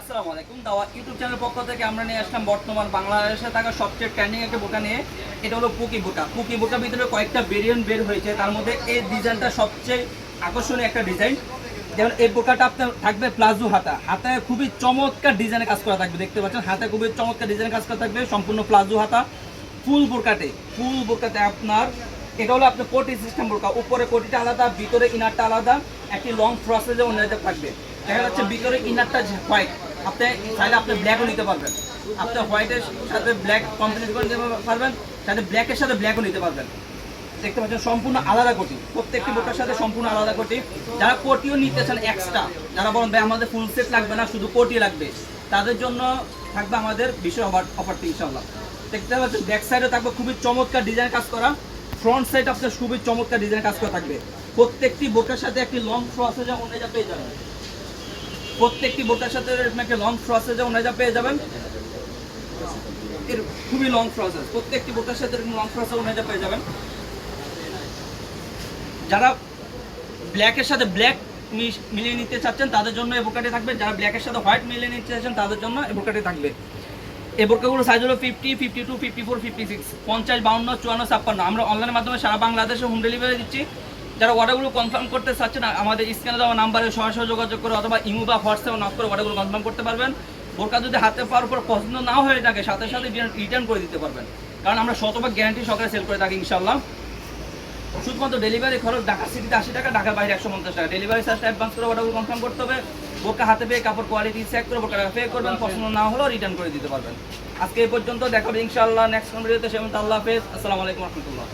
আসসালামু আলাইকুম। দাওয়া ইউটিউব চ্যানেল পক্ষ থেকে আমরা নিয়ে আসলাম বর্তমান বাংলাদেশে থাকা সবচেয়ে ট্রেন্ডিং একটা বোকা নিয়ে। এটা হলো পুকি বোকা। পুকি বোকার ভিতরে কয়েকটা ভেরিয়েন্ট বের হয়েছে। তার মধ্যে এই ডিজাইনটা সবচেয়ে আকর্ষণীয় একটা ডিজাইন যেমন এই বোকাটা আপনার থাকবে প্লাজো হাতা। হাতায় খুবই চমৎকার ডিজাইনের কাজ করা থাকবে। দেখতে পাচ্ছেন, হাতে খুবই চমৎকার ডিজাইনের কাজ করা থাকবে। সম্পূর্ণ প্লাজো হাতা। ফুল বোরকাতে ফুল বোরকাতে আপনার, এটা হলো আপনার কোটি সিস্টেম বোরকা উপরে কোটিটা আলাদা, ভিতরে ইনারটা আলাদা। একটি লং প্রসেসে অন্যদের থাকবে। দেখা যাচ্ছে ভিতরে ইনারটা হোয়াইট আপনি চাইলে আপনি ব্ল্যাকও নিতে পারবেন। আপনি হোয়াইটের সাথে ব্ল্যাক কম্বিনেশন করে নিতে পারবেন, সাথে ব্ল্যাকের সাথে ব্ল্যাকও নিতে পারবেন। দেখতে পাচ্ছেন সম্পূর্ণ আলাদা কোটি। প্রত্যেকটি বোটার সাথে সম্পূর্ণ আলাদা কোটি। যারা কোটিও নিতে চান এক্সট্রা যারা বলেন, ভাই, আমাদের ফুল সেট লাগবে না, শুধু কোটি লাগবে। তাদের জন্য থাকবে আমাদের বিশেষ অফার অফারটি ইনশাল্লাহ দেখতে পাচ্ছেন ব্যাক সাইডে থাকবে খুবই চমৎকার ডিজাইন কাজ করা। ফ্রন্ট সাইড আপনার খুবই চমৎকার ডিজাইন কাজ করা থাকবে। প্রত্যেকটি বোটার সাথে একটি লং প্রসেস অনুযায়ী পেয়ে যাবেন। প্রত্যেকটি বোটার সাথে একটা লং প্রসেস অনুযায়ী পেয়ে যাবেন, এর খুবই লং প্রসেস প্রত্যেকটি বোটার সাথে লং প্রসেস অনুযায়ী পেয়ে যাবেন। যারা ব্ল্যাকের সাথে ব্ল্যাক মিলিয়ে নিতে চাচ্ছেন, তাদের জন্য এই বোকাটি থাকবে। যারা ব্ল্যাকের সাথে হোয়াইট মিলিয়ে নিতে চাচ্ছেন, তাদের জন্য এই বোকাটি থাকবে। এই সাইজ হলো fifty fifty two fifty four fifty six পঞ্চাশ, বাউন্ন, চুয়ান্ন, ছাপ্পান্ন। আমরা অনলাইনের মাধ্যমে সারা বাংলাদেশে হোম ডেলিভারি দিচ্ছি। যারা অর্ডারগুলো কনফার্ম করতে চাচ্ছেন আমাদের স্ক্যানে দেওয়া নাম্বারে সরাসরি যোগাযোগ করে অথবা ইমো বা হোয়াটসঅ্যাপে নক করে অর্ডারগুলো কনফার্ম করতে পারবেন। বোরকা যদি হাতে পাওয়ার পর পছন্দ না হয়ে থাকে সাথে সাথে রিটার্ন করে দিতে পারবেন। কারণ আমরা শতভাগ গ্যারান্টি সহকারে সেল করে থাকি ইনশাল্লাহ শুধুমাত্র ডেলিভারি খরচ ঢাকা সিটিতে আশি টাকা ঢাকার বাইরে একশো পঞ্চাশ টাকা। ডেলিভারি চার্জটা অ্যাডভান্স করে অর্ডারগুলো কনফার্ম করতে হবে। বোরকা হাতে পেয়ে কাপড় কোয়ালিটি চেক করে বোরকা পে করবেন পছন্দ না হলেও রিটার্ন করে দিতে পারবেন। আজকে এই পর্যন্ত দেখাবে ইনশাআল্লাহ নেক্সট ভিডিওতে সেমন আল্লাহ হাফেজ। আসসালামু আলাইকুম রহমতুল্লাহ।